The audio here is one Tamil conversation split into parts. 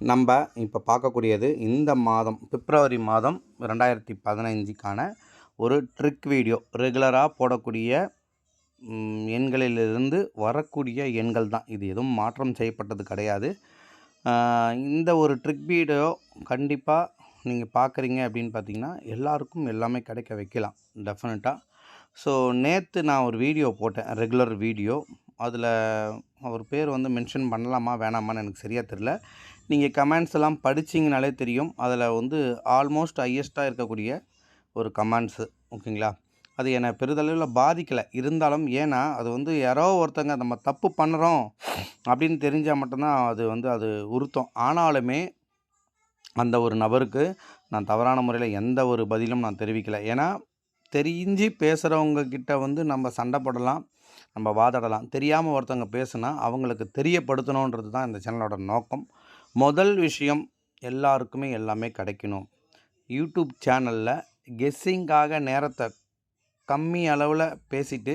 நம்ம இப்போ பார்க்கக்கூடியது இந்த மாதம் பிப்ரவரி மாதம் ரெண்டாயிரத்தி பதினைஞ்சுக்கான ஒரு ட்ரிக் வீடியோ ரெகுலராக போடக்கூடிய எண்களிலிருந்து வரக்கூடிய எண்கள் தான். இது எதுவும் மாற்றம் செய்யப்பட்டது கிடையாது. இந்த ஒரு ட்ரிக் வீடியோ கண்டிப்பாக நீங்கள் பார்க்குறீங்க அப்படின்னு பார்த்தீங்கன்னா எல்லாருக்கும் எல்லாமே கிடைக்க வைக்கலாம். டெஃபினட்டாக ஸோ நேற்று நான் ஒரு வீடியோ போட்டேன் ரெகுலர் வீடியோ அதில் அவர் பேர் வந்து மென்ஷன் பண்ணலாமா வேணாமான்னு எனக்கு சரியாக தெரில நீங்கள் கமெண்ட்ஸ் எல்லாம் படிச்சிங்கனாலே தெரியும். அதில் வந்து ஆல்மோஸ்ட் ஹையஸ்ட்டாக இருக்கக்கூடிய ஒரு கமெண்ட்ஸு ஓகேங்களா அது என்னை பெரிதளவில் பாதிக்கலை. இருந்தாலும் ஏன்னா அது வந்து யாரோ ஒருத்தங்க நம்ம தப்பு பண்ணுறோம் அப்படின்னு தெரிஞ்சால் மட்டும்தான் அது வந்து அது உறுத்தம். ஆனாலுமே அந்த ஒரு நபருக்கு நான் தவறான முறையில் எந்த ஒரு பதிலும் நான் தெரிவிக்கலை. ஏன்னா தெரிஞ்சு பேசுகிறவங்க கிட்ட வந்து நம்ம சண்டை போடலாம் நம்ம வாதாடலாம். தெரியாமல் ஒருத்தவங்க பேசுனா அவங்களுக்கு தெரியப்படுத்தணுன்றது தான் இந்த சேனலோட நோக்கம். முதல் விஷயம் எல்லாருக்குமே எல்லாமே கிடைக்கணும். யூடியூப் சேனலில் கெஸ்ஸிங்காக நேரத்தை கம்மி அளவில் பேசிட்டு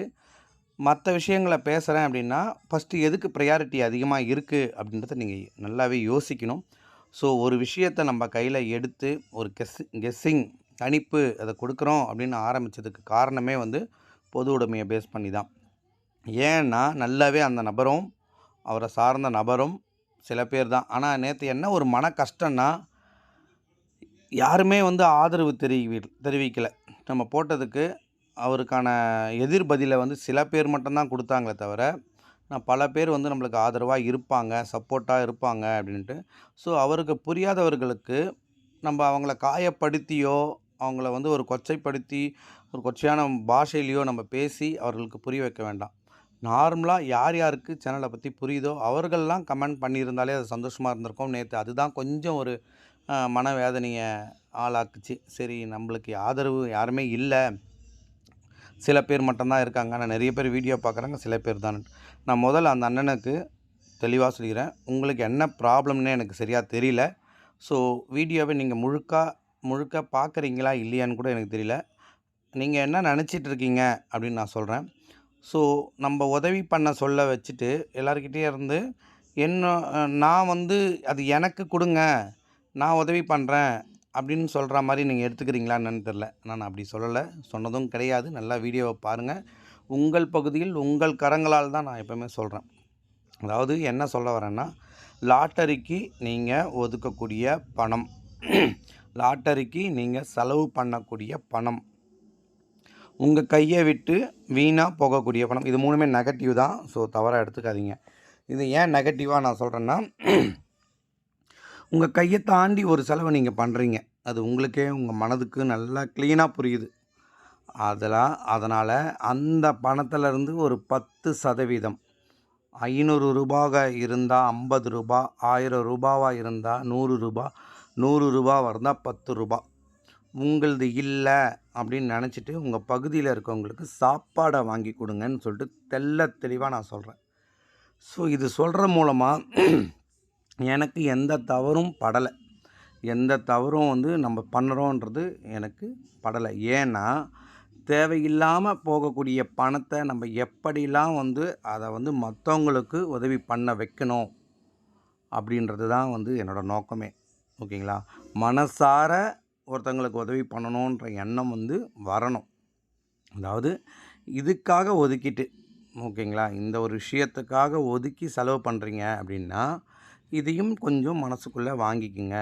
மற்ற விஷயங்களை பேசுகிறேன் அப்படின்னா ஃபஸ்ட்டு எதுக்கு ப்ரையாரிட்டி அதிகமாக இருக்குது அப்படின்றத நீங்கள் நல்லாவே யோசிக்கணும். ஸோ ஒரு விஷயத்தை நம்ம கையில் எடுத்து ஒரு கெஸ் கெஸ்ஸிங் கணிப்பு அதை கொடுக்குறோம் அப்படின்னு ஆரம்பித்ததுக்கு காரணமே வந்து பொது உடைமையை பேஸ் பண்ணி தான். ஏன்னா நல்லாவே அந்த நபரும் அவரை சார்ந்த நபரும் சில பேர் தான். ஆனால் நேற்று என்ன ஒரு மன கஷ்டம்னா யாருமே வந்து ஆதரவு தெரிவி தெரிவிக்கலை. நம்ம போட்டதுக்கு அவருக்கான எதிர்பதிலை வந்து சில பேர் மட்டும்தான் கொடுத்தாங்களே தவிர நான் பல பேர் வந்து நம்மளுக்கு ஆதரவாக இருப்பாங்க சப்போர்ட்டாக இருப்பாங்க அப்படின்ட்டு. ஸோ அவருக்கு புரியாதவர்களுக்கு நம்ம அவங்கள காயப்படுத்தியோ அவங்கள வந்து ஒரு கொச்சைப்படுத்தி ஒரு கொச்சையான பாஷையிலையோ நம்ம பேசி அவர்களுக்கு புரிய வைக்க வேண்டாம். நார்மலாக யார் யாருக்கு சேனலை பற்றி புரியுதோ அவர்கள்லாம் கமெண்ட் பண்ணியிருந்தாலே அது சந்தோஷமாக இருந்திருக்கும். நேற்று அதுதான் கொஞ்சம் ஒரு மனவேதனையை ஆளாக்குச்சு. சரி நம்மளுக்கு ஆதரவு யாருமே இல்லை. சில பேர் மட்டும்தான் இருக்காங்க. நான் நிறைய பேர் வீடியோ பார்க்குறாங்க சில பேர் தான். நான் முதல்ல அந்த அண்ணனுக்கு தெளிவாக சொல்லிக்கிறேன். உங்களுக்கு என்ன ப்ராப்ளம்னு எனக்கு சரியாக தெரியல. ஸோ வீடியோவை நீங்கள் முழுக்க முழுக்க பார்க்குறீங்களா இல்லையான்னு கூட எனக்கு தெரியல. நீங்கள் என்ன நினச்சிட்டு இருக்கீங்க அப்படின்னு நான் சொல்கிறேன் ஸோ நம்ம உதவி பண்ண சொல்ல வச்சுட்டு எல்லாருக்கிட்டே இருந்து என்ன நான் வந்து அது எனக்கு கொடுங்க நான் உதவி பண்ணுறேன் அப்படின்னு சொல்கிற மாதிரி நீங்கள் எடுத்துக்கிறீங்களான்னு தெரில. நான் அப்படி சொல்லலை. சொன்னதும் கிடையாது. நல்லா வீடியோவை பாருங்கள் உங்கள் பகுதியில் உங்கள் கரங்களால் தான் நான் எப்போவுமே சொல்கிறேன் அதாவது என்ன சொல்ல வரேன்னா லாட்டரிக்கு நீங்கள் ஒதுக்கக்கூடிய பணம் லாட்டரிக்கு நீங்கள் செலவு பண்ணக்கூடிய பணம். உங்கள் கையை விட்டு வீணாக போகக்கூடிய பணம். இது மூணுமே நெகட்டிவ் தான். ஸோ தவறாக எடுத்துக்காதீங்க. இது ஏன் நெகட்டிவாக நான் சொல்கிறேன்னா உங்கள் கையை தாண்டி ஒரு செலவை நீங்கள் பண்ணுறீங்க அது உங்களுக்கே உங்கள் மனதுக்கு நல்லா க்ளீனாக புரியுது. அதெல்லாம் அதனால் அந்த பணத்திலருந்து ஒரு பத்து சதவீதம் ஐநூறு ரூபாக இருந்தால் ஐம்பது ரூபா ஆயிரம் ரூபாவாக இருந்தால் நூறு ரூபா நூறு ரூபாவாக இருந்தால் பத்து ரூபா. உங்களது இல்லை அப்படின்னு நினச்சிட்டு உங்கள் பகுதியில் இருக்கவங்களுக்கு சாப்பாடை வாங்கி கொடுங்கன்னு சொல்லிட்டு தெள்ள தெளிவாக நான் சொல்கிறேன் ஸோ இது சொல்கிற மூலமாக எனக்கு எந்த தவறும் படலை. எந்த தவறும் வந்து நம்ம பண்ணுறோன்றது எனக்கு படலை. ஏன்னா தேவையில்லாமல் போகக்கூடிய பணத்தை நம்ம எப்படிலாம் வந்து அதை வந்து மற்றவங்களுக்கு உதவி பண்ண வைக்கணும் அப்படின்றது தான் வந்து என்னோடய நோக்கமே. ஓகேங்களா? மனசார ஒருத்தங்களுக்கு உதவி பண்ணணுன்ற எண்ணம் வந்து வரணும். அதாவது இதுக்காக ஒதுக்கிட்டு ஓகேங்களா? இந்த ஒரு விஷயத்துக்காக ஒதுக்கி செலவு பண்ணுறீங்க அப்படின்னா இதையும் கொஞ்சம் மனசுக்குள்ளே வாங்கிக்கோங்க.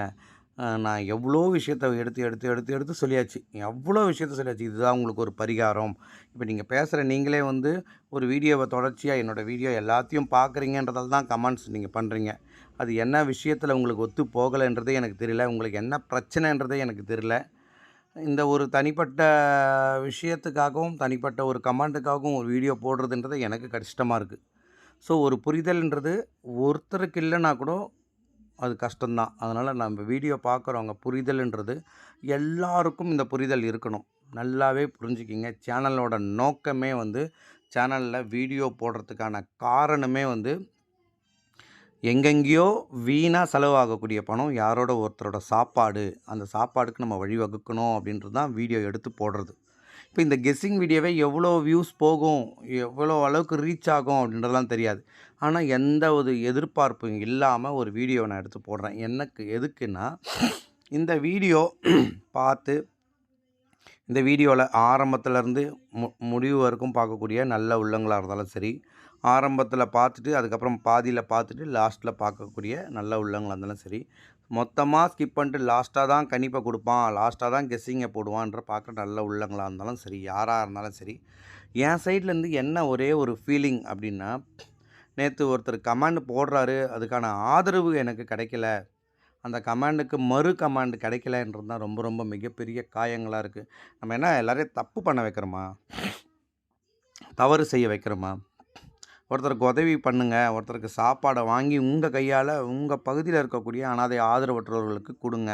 நான் எவ்வளோ விஷயத்த எடுத்து எடுத்து எடுத்து எடுத்து சொல்லியாச்சு. எவ்வளோ விஷயத்த சொல்லியாச்சு. இதுதான் உங்களுக்கு ஒரு பரிகாரம். இப்போ நீங்கள் பேசுகிற நீங்களே வந்து ஒரு வீடியோவை தொடர்ச்சியாக என்னோடய வீடியோ எல்லாத்தையும் பார்க்குறீங்கன்றதால தான் கமெண்ட்ஸ் நீங்கள் பண்ணுறீங்க அது என்ன விஷயத்தில் உங்களுக்கு ஒத்து போகலைன்றதே எனக்கு தெரியல. உங்களுக்கு என்ன பிரச்சனைன்றதே எனக்கு தெரியல. இந்த ஒரு தனிப்பட்ட விஷயத்துக்காகவும் தனிப்பட்ட ஒரு கமாண்டுக்காகவும் ஒரு வீடியோ போடுறதுன்றது எனக்கு கஷ்டமாக இருக்குது ஸோ ஒரு புரிதல்ன்றது ஒருத்தருக்கு இல்லைன்னா கூட அது கஷ்டம்தான். அதனால் நம்ம வீடியோ பார்க்குறவங்க புரிதல்ன்றது எல்லாருக்கும் இந்த புரிதல் இருக்கணும். நல்லாவே புரிஞ்சுக்கிங்க. சேனலோட நோக்கமே வந்து சேனலில் வீடியோ போடுறதுக்கான காரணமே வந்து எங்கெங்கேயோ வீணாக செலவாகக்கூடிய பணம் யாரோட ஒருத்தரோட சாப்பாடு அந்த சாப்பாடுக்கு நம்ம வழிவகுக்கணும் அப்படின்றது தான் வீடியோ எடுத்து போடுறது. இப்போ இந்த கெஸ்ஸிங் வீடியோவே எவ்வளோ வியூஸ் போகும் எவ்வளோ அளவுக்கு ரீச் ஆகும் அப்படின்றதெல்லாம் தெரியாது. ஆனால் எந்த ஒரு எதிர்பார்ப்பும் இல்லாமல் ஒரு வீடியோ நான் எடுத்து போடுறேன். எனக்கு எதுக்குன்னா இந்த வீடியோ பார்த்து இந்த வீடியோவில் ஆரம்பத்துலேருந்து மு முடிவு வரைக்கும் பார்க்கக்கூடிய நல்ல உள்ளங்களாக இருந்தாலும் சரி ஆரம்பத்தில் பார்த்துட்டு அதுக்கப்புறம் பாதியில் பார்த்துட்டு லாஸ்ட்டில் பார்க்கக்கூடிய நல்ல உள்ளங்களாக இருந்தாலும் சரி மொத்தமாக ஸ்கிப் பண்ணிட்டு லாஸ்ட்டாக தான் கணிப்பை கொடுப்பான் லாஸ்ட்டாக தான் கெஸ்ஸிங்கை போடுவான்ற பார்க்க நல்ல உள்ளங்களாக இருந்தாலும் சரி யாராக இருந்தாலும் சரி என் சைட்லேருந்து என்ன ஒரே ஒரு ஃபீலிங் அப்படின்னா நேற்று ஒருத்தர் கமாண்ட் போடுறாரு அதுக்கான ஆதரவு எனக்கு கிடைக்கல அந்த கமாண்டுக்கு மறு கமாண்டு கிடைக்கலன்றது தான் ரொம்ப ரொம்ப மிகப்பெரிய காயங்களாக இருக்குது நம்ம என்ன எல்லோரையும் தப்பு பண்ண வைக்கிறோமா? தவறு செய்ய வைக்கிறோமா? ஒருத்தருக்கு உதவி பண்ணுங்கள் ஒருத்தருக்கு சாப்பாடை வாங்கி உங்கள் கையால் உங்கள் பகுதியில் இருக்கக்கூடிய அனாதை ஆதரவற்றவர்களுக்கு கொடுங்க.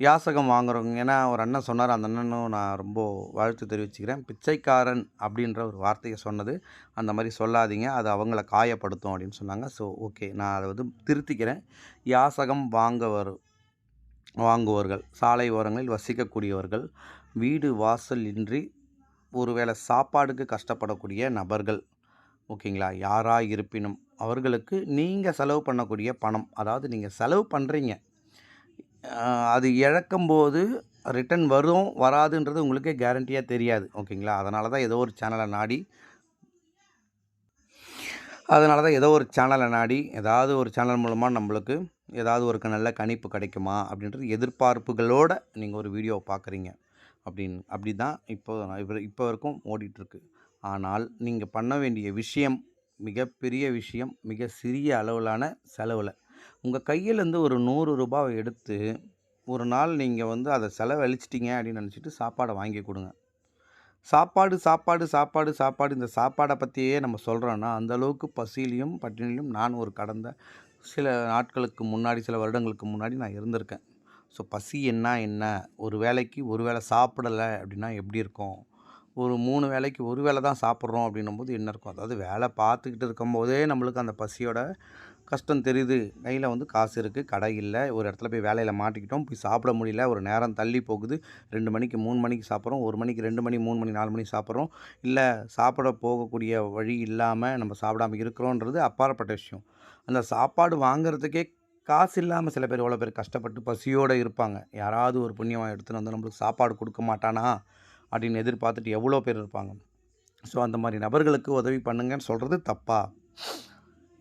யாசகம் வாங்குறவங்க ஏன்னா ஒரு அண்ணன் சொன்னார் அந்த அண்ணனும் நான் ரொம்ப வாழ்த்து தெரிவிச்சுக்கிறேன். பிச்சைக்காரன் அப்படின்ற ஒரு வார்த்தையை சொன்னது. அந்த மாதிரி சொல்லாதீங்க அது அவங்கள காயப்படுத்தும் அப்படின்னு சொன்னாங்க. ஸோ ஓகே நான் அதை வந்து திருத்திக்கிறேன். யாசகம் வாங்கவர் வாங்குவர்கள் சாலை ஓரங்களில் வசிக்கக்கூடியவர்கள் வீடு வாசல் இன்றி ஒருவேளை சாப்பாடுக்கு கஷ்டப்படக்கூடிய நபர்கள் ஓகேங்களா? யாராக இருப்பினும் அவர்களுக்கு நீங்கள் செலவு பண்ணக்கூடிய பணம் அதாவது நீங்கள் செலவு பண்ணுறீங்க அது இழக்கும்போது ரிட்டன் வரும் வராதுன்றது உங்களுக்கே கேரண்டியாக தெரியாது ஓகேங்களா? அதனால தான் ஏதோ ஒரு சேனலை நாடி அதனால தான் ஏதோ ஒரு சேனலை நாடி ஏதாவது ஒரு சேனல் மூலமாக நம்மளுக்கு ஏதாவது ஒரு நல்ல கணிப்பு கிடைக்குமா? அப்படின்றது எதிர்பார்ப்புகளோடு நீங்கள் ஒரு வீடியோவை பார்க்குறீங்க அப்படின்னு அப்படி தான் இப்போ இப்போ இப்போ வரைக்கும் ஓடிட்டுருக்கு. ஆனால் நீங்கள் பண்ண வேண்டிய விஷயம் மிகப்பெரிய விஷயம் மிக சிறிய அளவிலான செலவில். உங்கள் கையிலேருந்து ஒரு நூறு ரூபாவை எடுத்து ஒரு நாள் நீங்கள் வந்து அதை செலவழிச்சிட்டிங்க அப்படின்னு நினச்சிட்டு சாப்பாடை வாங்கி கொடுங்க. சாப்பாடு சாப்பாடு சாப்பாடு சாப்பாடு இந்த சாப்பாடை பற்றியே நம்ம சொல்கிறோன்னா அந்தளவுக்கு பசியிலையும் பட்டினிலையும் நான் ஒரு கடந்த சில நாட்களுக்கு முன்னாடி சில வருடங்களுக்கு முன்னாடி நான் இருந்திருக்கேன். ஸோ பசி என்ன என்ன? ஒரு வேலைக்கு ஒரு வேளை சாப்பிடலை அப்படின்னா எப்படி இருக்கும்? ஒரு மூணு வேலைக்கு ஒரு வேலை தான் சாப்பிட்றோம் அப்படின்னும்போது என்ன இருக்கும்? அதாவது வேலை பார்த்துக்கிட்டு இருக்கும்போதே நம்மளுக்கு அந்த பசியோட கஷ்டம் தெரியுது. கையில் வந்து காசு இருக்குது கடை இல்லை. ஒரு இடத்துல போய் வேலையில் மாட்டிக்கிட்டோம். போய் சாப்பிட முடியல. ஒரு நேரம் தள்ளி போகுது. ரெண்டு மணிக்கு மூணு மணிக்கு சாப்பிட்றோம். ஒரு மணிக்கு ரெண்டு மணி மூணு மணி நாலு மணிக்கு சாப்பிட்றோம். இல்லை சாப்பிட போகக்கூடிய வழி இல்லாமல் நம்ம சாப்பிடாம இருக்கிறோன்றது அப்பாற்பட்ட விஷயம். அந்த சாப்பாடு வாங்குறதுக்கே காசு இல்லாமல் சில பேர் எவ்வளோ பேர் கஷ்டப்பட்டு பசியோடு இருப்பாங்க. யாராவது ஒரு புண்ணியமாக எடுத்துன்னு வந்து நம்மளுக்கு சாப்பாடு கொடுக்க மாட்டானா? அப்படின்னு எதிர்பார்த்துட்டு எவ்வளோ பேர் இருப்பாங்க. ஸோ அந்த மாதிரி நபர்களுக்கு உதவி பண்ணுங்கன்னு சொல்கிறது தப்பா?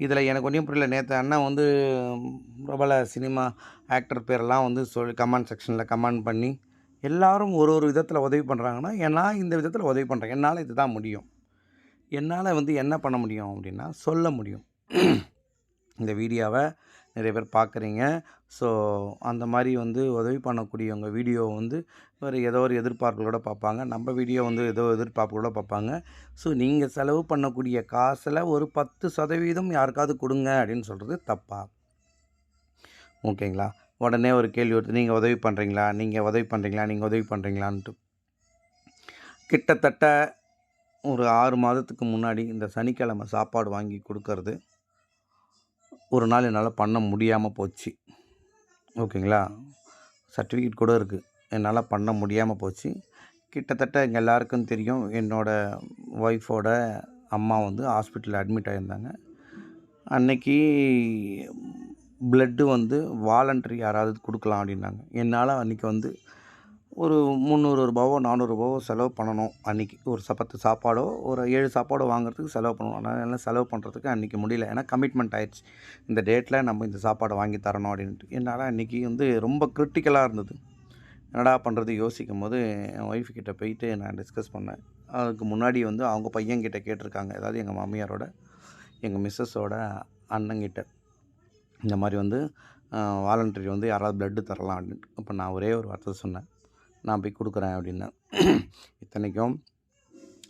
இதில் எனக்கு ஒன்றும் புரியல. நேற்று அண்ணன் வந்து பிரபல சினிமா ஆக்டர் பேரெல்லாம் வந்து சொல்லி கமெண்ட் செக்ஷனில் கமெண்ட் பண்ணி எல்லோரும் ஒரு ஒரு விதத்தில் உதவி பண்ணுறாங்கன்னா நான் இந்த விதத்தில் உதவி பண்ணுறேன் என்னால் இது தான் முடியும். என்னால் வந்து என்ன பண்ண முடியும் அப்படின்னா சொல்ல முடியும். இந்த வீடியோவை நிறைய பேர் பார்க்குறீங்க ஸோ அந்த மாதிரி வந்து உதவி பண்ணக்கூடியவங்க வீடியோ வந்து வேறு ஏதோ ஒரு எதிர்பார்ப்புகளோட பார்ப்பாங்க நம்ம வீடியோ வந்து ஏதோ எதிர்பார்ப்புகளோட பார்ப்பாங்க ஸோ நீங்கள் செலவு பண்ணக்கூடிய காசில் ஒரு பத்து சதவீதம் யாருக்காவது கொடுங்க அப்படின்னு சொல்கிறது தப்பா? ஓகேங்களா? உடனே ஒரு கேள்வி எடுத்து நீங்கள் உதவி பண்ணுறீங்களா நீங்கள் உதவி பண்ணுறீங்களா நீங்கள் உதவி பண்ணுறீங்களான்ட்டு கிட்டத்தட்ட ஒரு ஆறு மாதத்துக்கு முன்னாடி இந்த சனிக்கிழமை சாப்பாடு வாங்கி கொடுக்கறது ஒரு நாள் என்னால் பண்ண முடியாமல் போச்சு. ஓகேங்களா? சர்டிஃபிகேட் கூட இருக்குது என்னால் பண்ண முடியாமல் போச்சு. கிட்டத்தட்ட எங்கள் எல்லாருக்கும் தெரியும். என்னோடய ஒய்ஃபோட அம்மா வந்து ஹாஸ்பிட்டலில் அட்மிட் ஆகியிருந்தாங்க அன்னைக்கு ப்ளட்டு வந்து வாலண்ட்ரி யாராவது கொடுக்கலாம் அப்படின்னாங்க. என்னால் அன்றைக்கி வந்து ஒரு முந்நூறு ரூபாவோ நானூறுரூபாவோ செலவு பண்ணணும். அன்றைக்கி ஒரு பத்து சாப்பாடோ ஒரு ஏழு சாப்பாடோ வாங்குறதுக்கு செலவு பண்ணணும். அதனால் செலவு பண்ணுறதுக்கு அன்றைக்கி முடியல. ஏன்னா கமிட்மெண்ட் ஆயிடுச்சு. இந்த டேட்டில் நம்ம இந்த சாப்பாடை வாங்கி தரணும் அப்படின்ட்டு. என்னால் அன்றைக்கி வந்து ரொம்ப க்ரிட்டிக்கலாக இருந்தது. என்னடா பண்ணுறது யோசிக்கும் போது என் ஒய்ஃப் கிட்ட போயிட்டு நான் டிஸ்கஸ் பண்ணேன். அதுக்கு முன்னாடி வந்து அவங்க பையன்கிட்ட கேட்டிருக்காங்க. அதாவது எங்கள் மாமியாரோட எங்கள் மிஸ்ஸஸோட அண்ணங்கிட்ட இந்த மாதிரி வந்து வாலண்டரி வந்து யாராவது ப்ளட்டு தரலாம் அப்படின்ட்டு. அப்போ நான் ஒரே ஒரு வார்த்தை சொன்னேன். நான் போய் கொடுக்குறேன் அப்படின்னு. இத்தனைக்கும்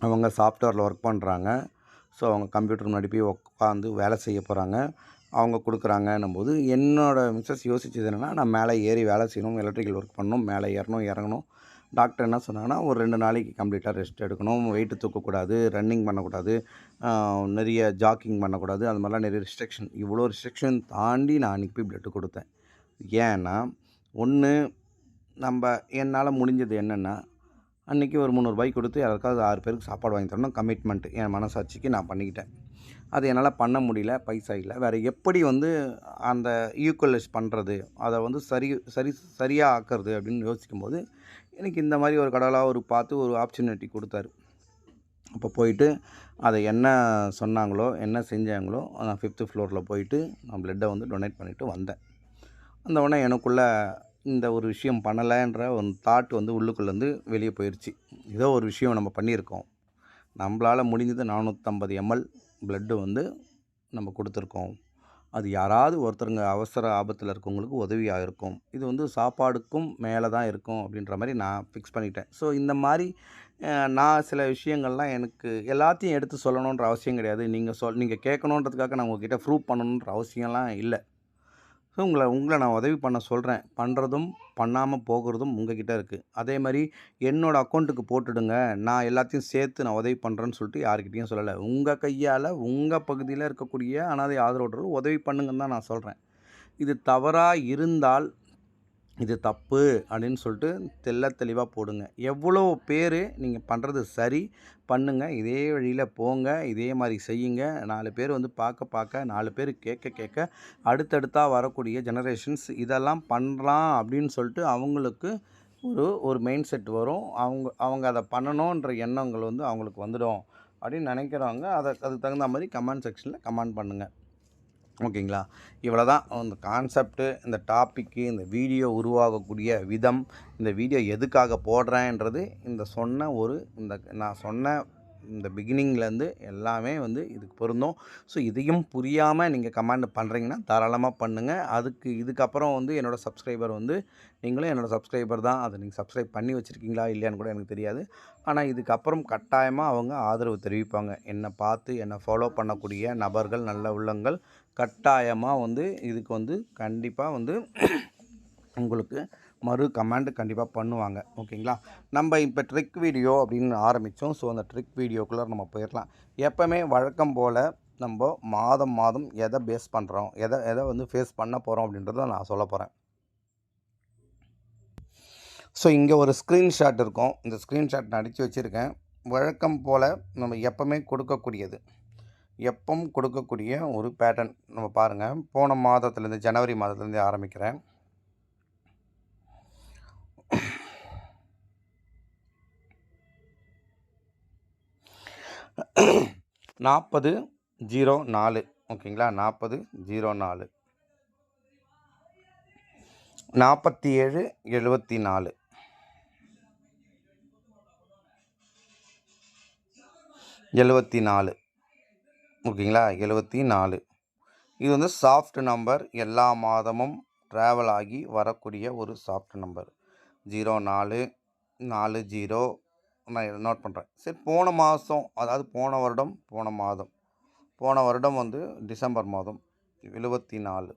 அவங்க சாஃப்ட்வேரில் ஒர்க் பண்ணுறாங்க ஸோ அவங்க கம்ப்யூட்டர் முன்னாடி போய் உட்காந்து வேலை செய்ய போகிறாங்க அவங்க கொடுக்குறாங்கன்னும் போது என்னோடய மிஸ்ஸஸ் யோசிச்சது என்னென்னா நான் மேலே ஏறி வேலை செய்யணும் எலக்ட்ரிக்கல் ஒர்க் பண்ணணும் மேலே ஏறணும் இறங்கணும். டாக்டர் என்ன சொன்னாங்கன்னா ஒரு ரெண்டு நாளைக்கு கம்ப்ளீட்டாக ரெஸ்ட் எடுக்கணும். வெயிட்டு தூக்கக்கூடாது ரன்னிங் பண்ணக்கூடாது நிறைய ஜாக்கிங் பண்ணக்கூடாது அது மாதிரிலாம் நிறைய ரிஸ்ட்ரிக்ஷன் இவ்வளோ ரிஸ்ட்ரிக்ஷன் தாண்டி நான் அன்றைக்கி போய் ப்ளட்டு கொடுத்தேன். ஏன்னா ஒன்று நம்ம என்னால் முடிஞ்சது என்னென்னா அன்றைக்கி ஒரு முந்நூறுபாய்க்கு கொடுத்து யாருக்காவது ஆறு பேருக்கு சாப்பாடு வாங்கி தரணும். கமிட்மெண்ட் என் மனசாட்சிக்கு நான் பண்ணிக்கிட்டேன். அது என்னால் பண்ண முடியல பைசா இல்லை. வேறு எப்படி வந்து அந்த ஈக்குவலைஸ் பண்ணுறது அதை வந்து சரி சரி சரியாக ஆக்கிறது அப்படின்னு யோசிக்கும்போது எனக்கு இந்த மாதிரி ஒரு கடவுளாக ஒரு பார்த்து ஒரு ஆப்பர்ச்சுனிட்டி கொடுத்தாரு. அப்போ போயிட்டு அதை என்ன சொன்னாங்களோ என்ன செஞ்சாங்களோ நான் ஃபிஃப்த்து ஃப்ளோரில் போயிட்டு நான் ப்ளட்டை வந்து டொனேட் பண்ணிவிட்டு வந்தேன். அந்த உடனே எனக்குள்ளே இந்த ஒரு விஷயம் பண்ணலைன்ற ஒரு தாட் வந்து உள்ளுக்குள்ளேருந்து வெளியே போயிடுச்சு ஏதோ ஒரு விஷயம் நம்ம பண்ணியிருக்கோம். நம்மளால் முடிஞ்சது நானூற்றம்பது எம்எல் ப்ளட்டு வந்து நம்ம கொடுத்துருக்கோம். அது யாராவது ஒருத்தருங்க அவசர ஆபத்தில் இருக்கவங்களுக்கு உதவியாக இருக்கும். இது வந்து சாப்பாடுக்கும் மேலே தான் இருக்கும் அப்படின்ற மாதிரி நான் ஃபிக்ஸ் பண்ணிட்டேன். ஸோ இந்த மாதிரி நான் சில விஷயங்கள்லாம் எனக்கு எல்லாத்தையும் எடுத்து சொல்லணுன்ற அவசியம் கிடையாது. நீங்கள் சொல் நீங்கள் கேட்கணுன்றதுக்காக நான் உங்ககிட்ட ப்ரூவ் பண்ணணுன்ற அவசியம்லாம் இல்லை. ஸோ உங்களை உங்களை நான் உதவி பண்ண சொல்கிறேன் பண்ணுறதும் பண்ணாமல் போகிறதும் உங்ககிட்ட இருக்குது அதே மாதிரி என்னோடய அக்கௌண்ட்டுக்கு போட்டுடுங்க. நான் எல்லாத்தையும் சேர்த்து நான் உதவி பண்ணுறேன்னு சொல்லிட்டு யாருக்கிட்டேயும் சொல்லலை. உங்கள் கையால் உங்கள் பகுதியில் இருக்கக்கூடிய அனாதை ஆதரவற்றோர் உதவி பண்ணுங்கன்னு தான் நான் சொல்கிறேன் இது தவறாக இருந்தால் இது தப்பு அப்படின்னு சொல்லிட்டு தெள்ள தெளிவாக போடுங்க. எவ்வளோ பேர் நீங்கள் பண்ணுறது சரி பண்ணுங்கள் இதே வழியில் போங்க. இதே மாதிரி செய்யுங்க. நாலு பேர் வந்து பார்க்க பார்க்க நாலு பேர் கேட்க கேட்க அடுத்தடுத்தாக வரக்கூடிய ஜெனரேஷன்ஸ் இதெல்லாம் பண்ணலாம் அப்படின்னு சொல்லிட்டு அவங்களுக்கு ஒரு ஒரு மைண்ட் செட் வரும். அவங்க அவங்க அதை பண்ணணுன்ற எண்ணங்கள் வந்து அவங்களுக்கு வந்துடும் அப்படின்னு நினைக்கிறவங்க அதை அதுக்கு தகுந்த மாதிரி கமெண்ட் செக்ஷனில் கமெண்ட் பண்ணுங்கள் ஓகேங்களா? இவ்வளோ தான் இந்த கான்செப்ட்டு இந்த டாப்பிக்கு இந்த வீடியோ உருவாகக்கூடிய விதம் இந்த வீடியோ எதுக்காக போடுறேன்றது இந்த சொன்ன ஒரு இந்த நான் சொன்ன இந்த பிகினிங்லேருந்து எல்லாமே வந்து இதுக்கு பொருந்தும். ஸோ இதையும் புரியாமல் நீங்கள் கமெண்ட் பண்ணுறீங்கன்னா தாராளமாக பண்ணுங்கள் அதுக்கு இதுக்கப்புறம் வந்து என்னோடய சப்ஸ்கிரைபர் வந்து நீங்களும் என்னோடய சப்ஸ்கிரைபர் தான். அதை நீங்கள் சப்ஸ்கிரைப் பண்ணி வச்சுருக்கீங்களா? இல்லையான்னு கூட எனக்கு தெரியாது. ஆனால் இதுக்கப்புறம் கட்டாயமாக அவங்க ஆதரவு தெரிவிப்பாங்க. என்னை பார்த்து என்னை ஃபாலோ பண்ணக்கூடிய நபர்கள் நல்ல உள்ளங்கள் கட்டாயமாக வந்து இதுக்கு வந்து கண்டிப்பாக வந்து உங்களுக்கு மறு கமெண்ட் கண்டிப்பாக பண்ணுவாங்க. ஓகேங்களா? நம்ம இப்போ ட்ரிக் வீடியோ அப்படின்னு ஆரம்பித்தோம் ஸோ அந்த ட்ரிக் வீடியோக்குள்ளே நம்ம போயிடலாம் எப்போவுமே வழக்கம் போல் நம்ம மாதம் மாதம் எதை பேஸ் பண்ணுறோம் எதை எதை வந்து ஃபேஸ் பண்ண போகிறோம் அப்படின்றத நான் சொல்ல போகிறேன் ஸோ இங்கே ஒரு ஸ்க்ரீன்ஷாட் இருக்கும். இந்த ஸ்க்ரீன்ஷாட் நான் அடித்து வச்சுருக்கேன். வழக்கம் போல் நம்ம எப்போவுமே கொடுக்கக்கூடியது. எப்பவும் கொடுக்கக்கூடிய ஒரு பேட்டர்ன் நம்ம பாருங்கள் போன மாதத்துலேருந்து ஜனவரி மாதத்துலேருந்து ஆரம்பிக்கிறேன். நாற்பது ஜீரோ நாலு. ஓகேங்களா? நாற்பது ஜீரோ நாலு. நாற்பத்தி ஏழு எழுபத்தி நாலு எழுபத்தி நாலு ஓகேங்களா? எழுபத்தி நாலு இது வந்து சாஃப்ட் நம்பர் எல்லா மாதமும் ட்ராவல் ஆகி வரக்கூடிய ஒரு சாஃப்ட் நம்பர் ஜீரோ நாலு நாலு ஜீரோ நான் நோட் பண்ணுறேன் சரி போன மாதம் அதாவது போன வருடம் போன மாதம். போன வருடம் வந்து டிசம்பர் மாதம். எழுபத்தி நாலு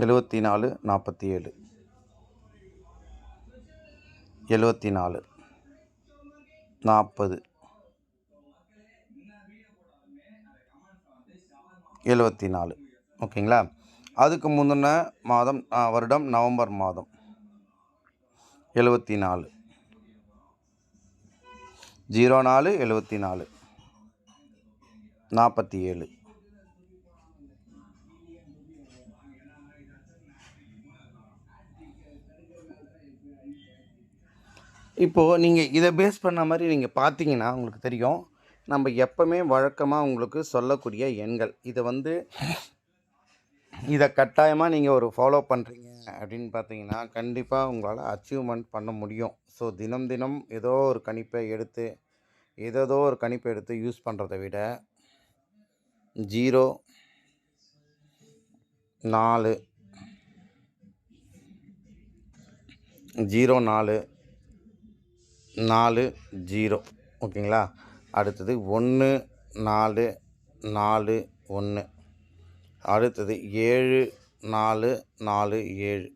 எழுபத்தி நாலு நாற்பத்தி ஏழு எழுபத்தி நாலு நாற்பது எழுபத்தி நாலு ஓகேங்களா? அதுக்கு முந்தின மாதம் வருடம் நவம்பர் மாதம். எழுபத்தி நாலு ஜீரோ நாலு எழுபத்தி நாலு நாற்பத்தி ஏழு இப்போது நீங்கள் இதை பேஸ் பண்ண மாதிரி நீங்கள் பார்த்தீங்கன்னா உங்களுக்கு தெரியும். நம்ம எப்பவுமே வழக்கமாக உங்களுக்கு சொல்லக்கூடிய எண்கள். இதை வந்து இதை கட்டாயமாக நீங்கள் ஒரு ஃபாலோ பண்ணுறீங்க அப்படின்னு பார்த்தீங்கன்னா கண்டிப்பாக உங்களால் அச்சீவ்மெண்ட் பண்ண முடியும். ஸோ தினம் தினம் ஏதோ ஒரு கணிப்பை எடுத்து ஏதோ ஒரு கணிப்பை எடுத்து யூஸ் பண்ணுறத விட ஜீரோ நாலு ஜீரோ நாலு நாலு ஜீரோ ஓகேங்களா? அடுத்தது ஒன்று நாலு நாலு ஒன்று. அடுத்தது ஏழு நாலு நாலு ஏழு.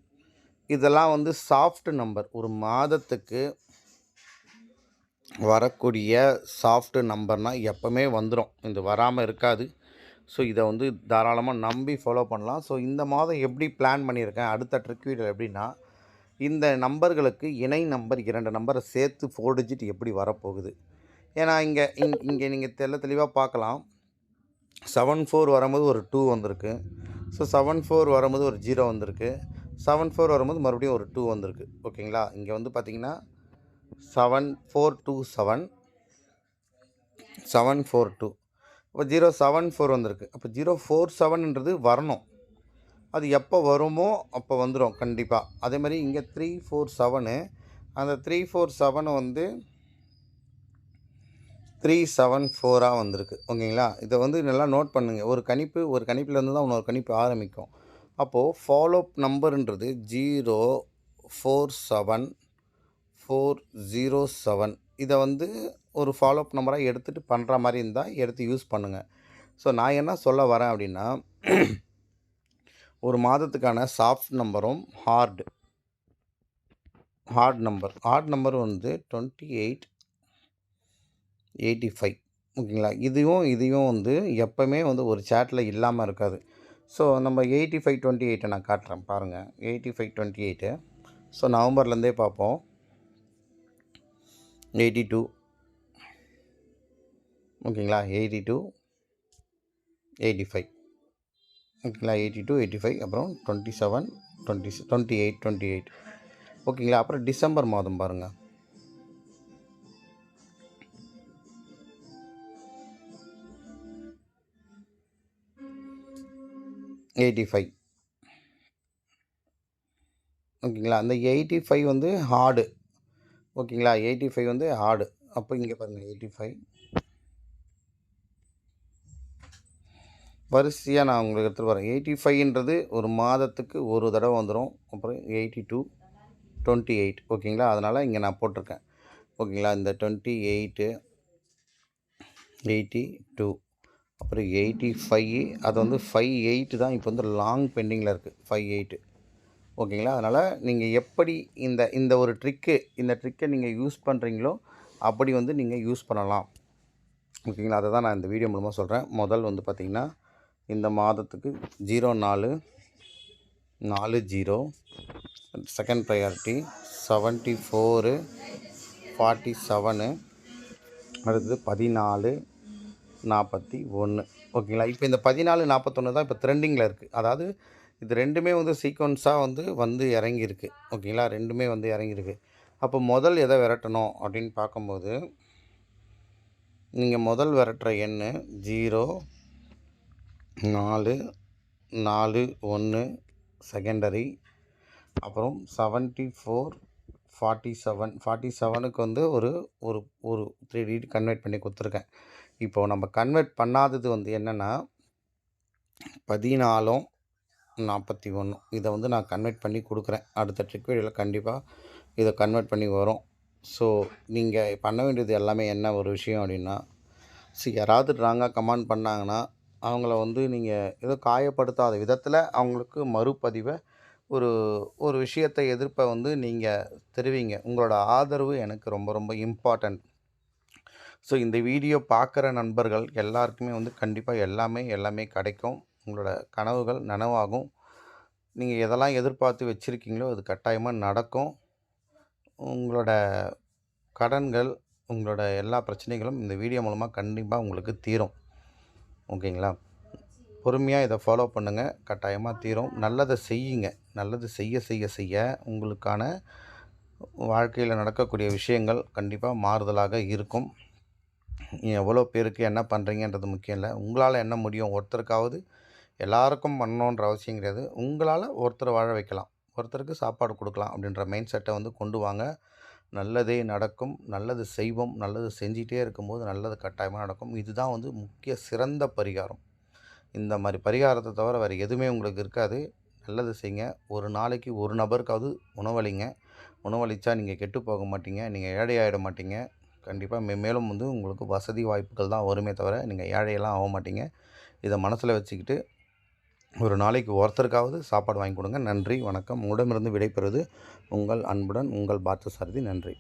இதெல்லாம் வந்து சாஃப்ட் நம்பர் ஒரு மாதத்துக்கு வரக்கூடிய சாஃப்ட் நம்பர்னால் எப்போவுமே வந்துடும் இது வராமல் இருக்காது. ஸோ இதை வந்து தாராளமாக நம்பி ஃபாலோ பண்ணலாம். ஸோ இந்த மாதம் எப்படி பிளான் பண்ணியிருக்கேன்? அடுத்த ட்ரிக் வீடியோ எப்படின்னா இந்த நம்பர்களுக்கு இணை நம்பர் இரண்டு நம்பரை சேர்த்து ஃபோர் டிஜிட் எப்படி வரப்போகுது? ஏன்னா இங்கே இங் இங்கே நீங்கள் தெல்ல தெளிவாக பார்க்கலாம் செவன் ஃபோர் வரும்போது ஒரு டூ வந்திருக்கு. ஸோ செவன் ஃபோர் வரும்போது ஒரு ஜீரோ வந்திருக்கு. செவன் ஃபோர் வரும்போது மறுபடியும் ஒரு டூ வந்திருக்கு. ஓகேங்களா? இங்கே வந்து பார்த்தீங்கன்னா seven four two seven seven four two இப்போ ஜீரோ செவன் ஃபோர் வந்திருக்கு. அப்போ ஜீரோ ஃபோர் செவன்ன்றது வரணும். அது எப்போ வருமோ அப்போ வந்துடும் கண்டிப்பாக அதே மாதிரி இங்கே த்ரீ ஃபோர் செவனு அந்த த்ரீ ஃபோர் செவனு வந்து த்ரீ செவன் ஃபோராக வந்திருக்கு. ஓகேங்களா? இதை வந்து நல்லா நோட் பண்ணுங்கள் ஒரு கணிப்பு ஒரு கணிப்புலேருந்து தான் இன்னொரு கணிப்பு ஆரம்பிக்கும். அப்போது follow நம்பருன்றது zero four seven four zero seven இதை வந்து ஒரு ஃபாலோஅப் நம்பராக எடுத்துகிட்டு பண்ணுற மாதிரி இருந்தால் எடுத்து யூஸ் பண்ணுங்கள் ஸோ நான் என்ன சொல்ல வரேன் அப்படின்னா ஒரு மாதத்துக்கான சாஃப்ட் நம்பரும் hard hard number hard number வந்து டுவெண்ட்டி எயிட் எயிட்டி ஃபைவ் ஓகேங்களா? இதுவும் இதையும் வந்து எப்போவுமே வந்து ஒரு சேட்டில் இல்லாமல் இருக்காது. ஸோ நம்ம எயிட்டி ஃபைவ் டுவெண்ட்டி எயிட்டை நான் காட்டுறேன். பாருங்கள் eighty five twenty eight. So நவம்பர்லேருந்தே பார்ப்போம். Eighty two. ஓகேங்களா? Eighty two. Eighty five. ஓகேங்களா? எயிட்டி டூ எயிட்டி ஃபைவ் அப்புறம் twenty seven twenty twenty eight twenty eight. ஓகேங்களா? அப்புறம் டிசம்பர் மாதம் பாருங்கள் எயிட்டி ஃபைவ். ஓகேங்களா? அந்த எயிட்டி ஃபைவ் வந்து ஹார்டு ஓகேங்களா? எயிட்டி ஃபைவ் வந்து ஹார்டு அப்போ இங்கே பாருங்கள் எயிட்டி ஃபைவ். வரிசையாக நான் உங்களுக்கு எடுத்துகிட்டு வரேன். எயிட்டி ஃபைவ்ன்றது ஒரு மாதத்துக்கு ஒரு தடவை வந்துடும் அப்புறம் எயிட்டி டூ டுவெண்ட்டி எயிட். ஓகேங்களா? அதனால் இங்கே நான் போட்டிருக்கேன். ஓகேங்களா? இந்த டுவெண்ட்டி எயிட்டு எயிட்டி டூ. அப்புறம் எயிட்டி ஃபைவ் அது வந்து ஃபைவ் எயிட்டு தான் இப்போ வந்து லாங் பெண்டிங்கில் இருக்குது ஃபைவ் எயிட்டு ஓகேங்களா? அதனால் நீங்கள் எப்படி இந்த இந்த ஒரு ட்ரிக்கு இந்த ட்ரிக்கை நீங்கள் யூஸ் பண்ணுறீங்களோ அப்படி வந்து நீங்கள் யூஸ் பண்ணலாம். ஓகேங்களா? அதை தான் நான் இந்த வீடியோ மூலமாக சொல்கிறேன் முதல் வந்து பார்த்திங்கன்னா இந்த மாதத்துக்கு ஜீரோ நாலு நாலு zero second priority seventy four forty seven அடுத்தது பதினாலு நாற்பத்தி ஒன்று. ஓகேங்களா? இப்போ இந்த பதினாலு நாற்பத்தொன்று தான் இப்போ ட்ரெண்டிங்கில் இருக்குது அதாவது இது ரெண்டுமே வந்து சீக்வன்ஸாக வந்து வந்து இறங்கியிருக்கு. ஓகேங்களா? ரெண்டுமே வந்து இறங்கியிருக்கு. அப்போ முதல் எதை விரட்டணும் அப்படின்னு பார்க்கும்போது நீங்கள் முதல் விரட்டுற எண் ஜீரோ நாலு நாலு ஒன்று செகண்டரி அப்புறம் seventy four forty seven forty செவனுக்கு வந்து ஒரு ஒரு ஒரு த்ரீ டிஜிட் கன்வெர்ட் பண்ணி கொடுத்துருக்கேன். இப்போது நம்ம கன்வெர்ட் பண்ணாதது வந்து என்னென்னா பதினாலும் நாற்பத்தி ஒன்று இதை வந்து நான் கன்வெர்ட் பண்ணி கொடுக்குறேன். அடுத்த ட்ரிக் வீடியோவில் கண்டிப்பாக இதை கன்வெர்ட் பண்ணி வரும். ஸோ நீங்கள் பண்ண வேண்டியது எல்லாமே என்ன ஒரு விஷயம் அப்படின்னா ஸோ யாராவது ராங்காக கமெண்ட் பண்ணாங்கன்னா அவங்கள வந்து நீங்கள் ஏதோ காயப்படுத்தாத விதத்தில் அவங்களுக்கு மறுபதிவை ஒரு ஒரு விஷயத்தை எதிர்ப்பை வந்து நீங்கள் தெரிவிங்க. உங்களோட ஆதரவு எனக்கு ரொம்ப ரொம்ப இம்பார்ட்டண்ட் ஸோ இந்த வீடியோ பார்க்குற நண்பர்கள் எல்லாருக்குமே வந்து கண்டிப்பாக எல்லாமே எல்லாமே கிடைக்கும். உங்களோட கனவுகள் நனவாகும். நீங்கள் எதெல்லாம் எதிர்பார்த்து வச்சுருக்கீங்களோ அது கட்டாயமாக நடக்கும். உங்களோட கடன்கள் உங்களோட எல்லா பிரச்சனைகளும் இந்த வீடியோ மூலமாக கண்டிப்பாக உங்களுக்கு தீரும். ஓகேங்களா? பொறுமையாக இதை ஃபாலோ பண்ணுங்கள் கட்டாயமாக தீரும். நல்லதை செய்யுங்க. நல்லது செய்ய செய்ய செய்ய உங்களுக்கான வாழ்க்கையில் நடக்கக்கூடிய விஷயங்கள் கண்டிப்பாக மாறுதலாக இருக்கும். எவ்வளோ பேருக்கு என்ன பண்ணுறீங்கன்றது முக்கியம் இல்லை. உங்களால் என்ன முடியும்? ஒருத்தருக்காவது எல்லாருக்கும் பண்ணணுன்ற அவசியம் கிடையாது. உங்களால் ஒருத்தர் வாழ வைக்கலாம். ஒருத்தருக்கு சாப்பாடு கொடுக்கலாம் அப்படின்ற மைண்ட் செட்டை வந்து கொண்டு வாங்க. நல்லதே நடக்கும். நல்லது செய்வோம். நல்லது செஞ்சிகிட்டே இருக்கும்போது நல்லது கட்டாயமாக நடக்கும். இதுதான் வந்து முக்கிய சிறந்த பரிகாரம். இந்த மாதிரி பரிகாரத்தை தவிர வேறு எதுவுமே உங்களுக்கு இருக்காது. நல்லது செய்யுங்க ஒரு நாளைக்கு ஒரு நபருக்காவது உணவளிங்க. உணவளித்தா நீங்கள் கெட்டு போக மாட்டீங்க. நீங்கள் ஏழையாகிட மாட்டீங்க. கண்டிப்பாக மே மேலும் வந்து உங்களுக்கு வசதி வாய்ப்புகள் தான் வருமே தவிர நீங்கள் ஏழையெல்லாம் ஆக மாட்டீங்க. இதை மனசில் வச்சுக்கிட்டு ஒரு நாளைக்கு ஒருத்தருக்காவது சாப்பாடு வாங்கி கொடுங்க. நன்றி வணக்கம். உங்களிடமிருந்து விடைபெறுவது உங்கள் அன்புடன் உங்கள் பார்த்தசாரதி நன்றி.